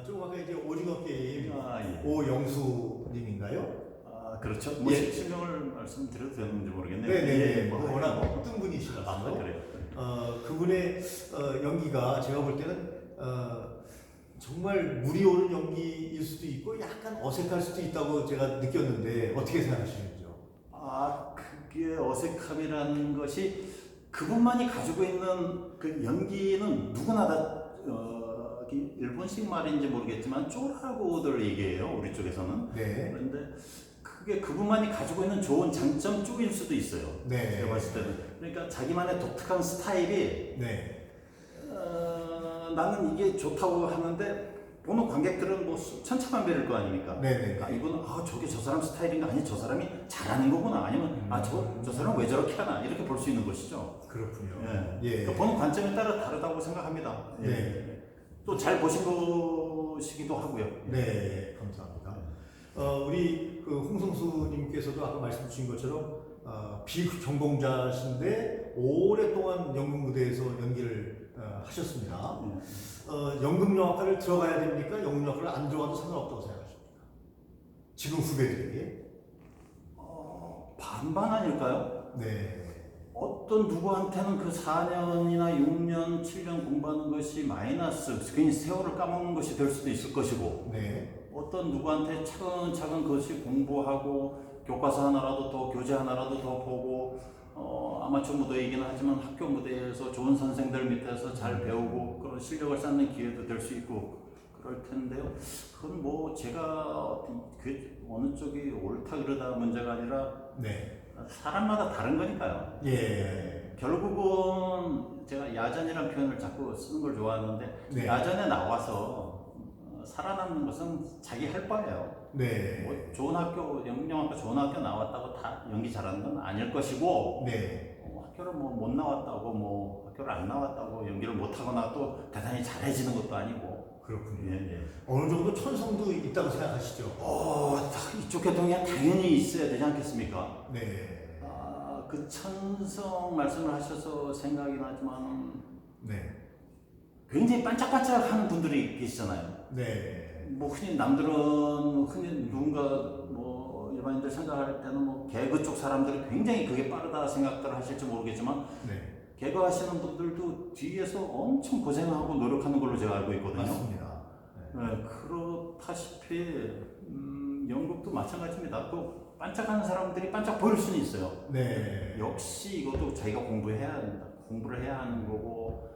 어, 조금 아까 이제 오징어 게임 아, 예. 오영수님인가요? 아, 그렇죠. 뭐 예. 실명을 말씀드려도 되는지 모르겠네요. 네네네. 예, 뭐, 워낙 뭐. 어떤 분이시라서. 아, 그래요. 어, 그분의 어, 연기가 제가 볼 때는 어, 정말 물이 오는 연기일 수도 있고 약간 어색할 수도 있다고 제가 느꼈는데 어떻게 생각하시는지요? 아, 그게 어색함이라는 것이 그분만이 가지고 있는 그 연기는 누구나 다 어, 이 일본식 말인지 모르겠지만 쪼라고들 얘기해요. 우리 쪽에서는. 네. 그런데 그게 그분만이 가지고 있는 좋은 장점 쪽일 수도 있어요. 네. 제가 봤을 때는. 그러니까 자기만의 독특한 스타일이 네. 어, 나는 이게 좋다고 하는데 보는 관객들은 뭐 수- 천차만별일 거 아닙니까? 네네. 아, 이거는 아 저게 저 사람 스타일인가 아니 저 사람이 잘하는 거구나 아니면 아저 저 사람 왜 저렇게 하나 이렇게 볼 수 있는 것이죠. 그렇군요. 예. 예. 그러니까 보는 관점에 따라 다르다고 생각합니다. 예. 네. 또 잘 보신 것이기도 하고요. 네, 감사합니다. 어, 우리 그 홍성수님께서도 아까 말씀 주신 것처럼 어, 비전공자신데 오랫동안 연극 무대에서 연기를 어, 하셨습니다. 예. 어, 연극영화과를 들어가야 됩니까? 연극영화과를 안 들어가도 상관없다고 생각하십니까? 지금 후배들에게? 어, 반반 아닐까요? 네, 어떤 누구한테는 그 4년이나 6년, 7년 공부하는 것이 마이너스, 괜히 세월을 까먹는 것이 될 수도 있을 것이고, 네, 어떤 누구한테 차근차근 그것이 공부하고, 교과서 하나라도 더, 교재 하나라도 더 보고, 어, 아마추어 무대이긴 하지만 학교 무대에서 좋은 선생들 밑에서 잘 배우고, 그런 실력을 쌓는 기회도 될 수 있고, 그럴 텐데요. 그건 뭐 제가 그 어느 쪽이 옳다 그러다 문제가 아니라 네, 사람마다 다른 거니까요. 예, 결국은 제가 야전이라는 표현을 자꾸 쓰는 걸 좋아하는데 네. 야전에 나와서 어, 살아남는 것은 자기 할 바예요. 네, 뭐 좋은 학교, 영문영학과 좋은 학교 나왔다고 다 연기 잘하는 건 아닐 것이고 네, 어, 학교를 뭐 못 나왔다고 뭐 학교를 안 나왔다고 연기를 못 하거나 또 대단히 잘해지는 것도 아니고 그렇군요. 예, 예. 어느 정도 천성도 있다고 생각하시죠? 어, 이쪽 계통에 당연히 있어야 되지 않겠습니까? 네, 아, 그 천성 말씀을 하셔서 생각이 나지만 네, 굉장히 반짝반짝하는 분들이 계시잖아요. 네, 뭐 흔히 남들은 흔히 누군가 뭐 일반인들 생각할 때는 뭐 개그 쪽 사람들이 굉장히 그게 빠르다 생각들 하실지 모르겠지만 네, 개그 하시는 분들도 뒤에서 엄청 고생하고 노력하는 걸로 제가 알고 있거든요. 맞습니다. 네. 네, 그렇다시피 음, 연극도 마찬가지입니다. 또 반짝하는 사람들이 반짝 보일 수는 있어요. 네, 역시 이것도 자기가 공부해야 한다. 공부를 해야 하는 거고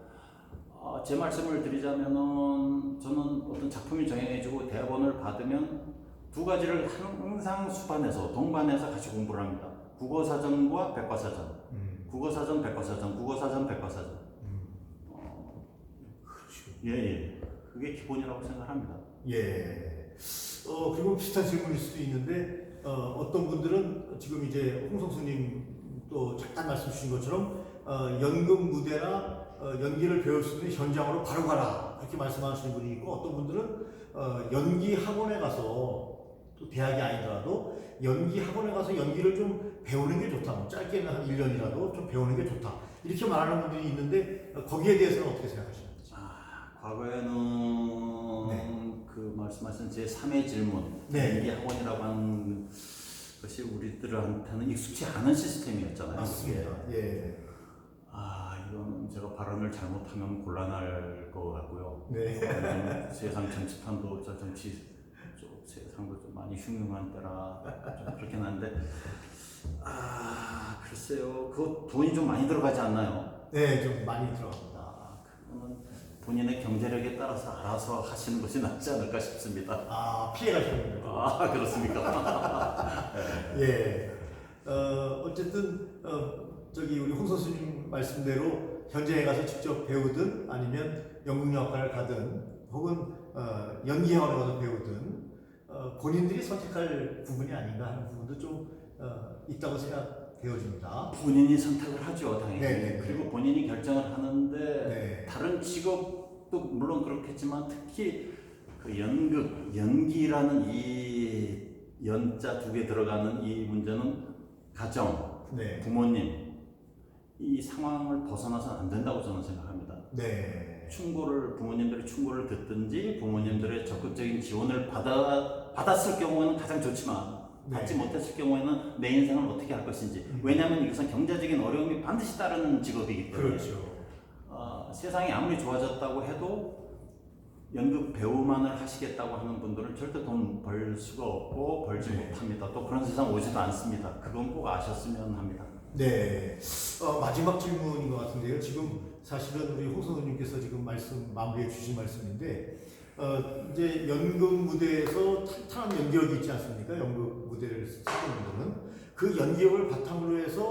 어, 제 말씀을 드리자면은 저는 어떤 작품이 정해지고 대본을 받으면 두 가지를 항상 수반해서 동반해서 같이 공부를 합니다. 국어 사전과 백과 사전. 음, 국어 사전, 백과 사전, 국어 사전, 백과 사전. 음, 어, 그렇죠. 예, 예. 그게 기본이라고 생각합니다. 예. 어, 그리고 비슷한 질문일 수도 있는데, 어, 어떤 분들은 지금 이제 홍성수님 또 잠깐 말씀 주신 것처럼, 어, 연극 무대나 어, 연기를 배울 수 있는 현장으로 바로 가라. 그렇게 말씀하시는 분이 있고, 어떤 분들은 어, 연기 학원에 가서 또 대학이 아니더라도 연기 학원에 가서 연기를 좀 배우는 게 좋다. 뭐 짧게는 한 1년이라도 좀 배우는 게 좋다. 이렇게 말하는 분들이 있는데, 어, 거기에 대해서는 어떻게 생각하십니까? 아, 과거에는 네. 그 말씀하신 제 3의 질문, 네. 연기 학원이라고 하는 것이 우리들한테는 익숙치 않은 시스템이었잖아요. 맞습니다. 예. 아, 이건 제가 발언을 잘못하면 곤란할 것 같고요. 네. 세상 정치판도 저 정치 쪽 세상도 좀 많이 흉흉한 때라 좀 그렇긴 한데 아 글쎄요 그 돈이 좀 많이 들어가지 않나요? 네, 좀 많이 들어갑니다. 아 그거는 본인의 경제력에 따라서 알아서 하시는 것이 낫지 않을까 싶습니다. 아, 피해 가시는 거죠. 아 그렇습니까? 예. 어, 어쨌든, 어, 저기, 우리 홍 선수님 말씀대로 현장에 가서 직접 배우든 아니면 연극영화과를 가든 혹은 어, 연기학원에 가서 배우든 어, 본인들이 선택할 부분이 아닌가 하는 부분도 좀 어, 있다고 생각되어집니다. 본인이 선택을 하죠 당연히 네, 네, 네. 그리고 본인이 결정을 하는데 네. 다른 직업도 물론 그렇겠지만 특히 그 연극, 연기라는 이 연자 두 개 들어가는 이 문제는 가정, 네. 부모님 이 상황을 벗어나서 안 된다고 저는 생각합니다. 네. 충고를 부모님들의 충고를 듣든지 부모님들의 적극적인 지원을 받아 받았을 경우에는 가장 좋지만 네. 받지 못했을 경우에는 내 인생을 어떻게 할 것인지 음. 왜냐하면 이것은 경제적인 어려움이 반드시 따르는 직업이기 때문에 그렇죠. 어, 세상이 아무리 좋아졌다고 해도 연극 배우만을 하시겠다고 하는 분들은 절대 돈 벌 수가 없고 벌지 네. 못합니다. 또 그런 세상 오지도 않습니다. 그건 꼭 아셨으면 합니다. 네. 어, 마지막 질문인 것 같은데요. 지금 사실은 우리 홍선우님께서 지금 말씀 마무리해 주신 말씀인데 어, 이제 연극 무대에서 탄탄한 연기력이 있지 않습니까? 연극 무대를 쓰는 분들은 그 연기력을 바탕으로 해서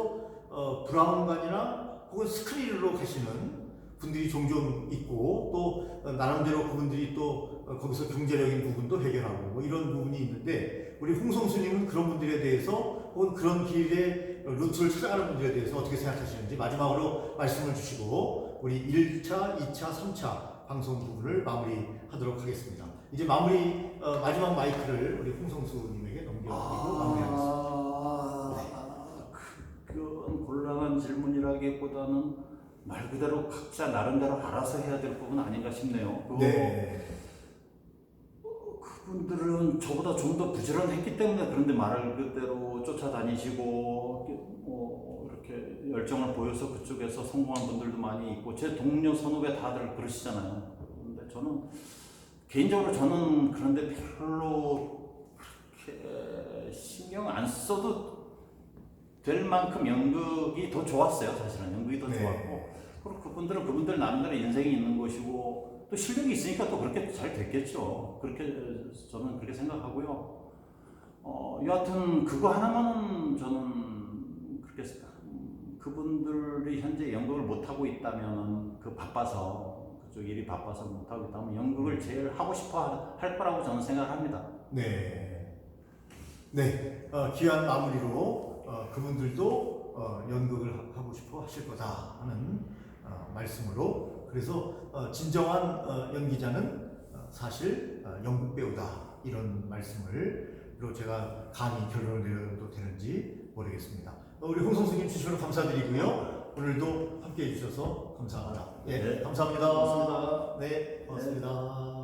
어, 브라운관이나 혹은 스크린으로 가시는 분들이 종종 있고 또 어, 나름대로 그분들이 또 어, 거기서 경제적인 부분도 해결하고 뭐 이런 부분이 있는데 우리 홍성수님은 그런 분들에 대해서 혹은 그런 길에 루트를 찾아가는 분들에 대해서 어떻게 생각하시는지 마지막으로 말씀을 주시고 우리 1차, 2차, 3차 방송 부분을 마무리하도록 하겠습니다. 이제 마무리 어, 마지막 마이크를 우리 홍성수님에게 넘겨드리고 마무리하겠습니다. 아, 그- 그건 곤란한 질문이라기보다는 말 그대로 각자 나름대로 알아서 해야 될 부분 아닌가 싶네요. 네. 그분들은 저보다 좀 더 부지런했기 때문에 그런데 말을 그대로 쫓아다니시고 어, 열정을 보여서 그쪽에서 성공한 분들도 많이 있고 제 동료 선후배 다들 그러시잖아요. 근데 저는 개인적으로 저는 그런데 별로 그렇게 신경 안 써도 될 만큼 연극이 더 좋았어요. 사실은 연극이 더 네. 좋았고 그리고 그분들은 그분들 나름대로 인생이 있는 것이고 또 실력이 있으니까 또 그렇게 잘 됐겠죠. 그렇게 저는 그렇게 생각하고요. 어, 여하튼 그거 하나만은 저는 그분들이 현재 연극을 못 하고 있다면은 그 바빠서 그쪽 일이 바빠서 못 하고 있다면 연극을 제일 하고 싶어 할 거라고 저는 생각합니다. 네. 네. 어, 귀한 마무리로 어, 그분들도 어, 연극을 하- 하고 싶어 하실 거다 하는 어, 말씀으로 그래서 어, 진정한 어, 연기자는 어, 사실 어, 연극 배우다 이런 말씀을 로 제가 감히 결론을 내려도 되는지 모르겠습니다. 어, 우리 홍성수님 추천을 감사드리고요. 오늘도 함께 해주셔서 감사합니다. 예, 네. 감사합니다. 고맙습니다. 네, 고맙습니다.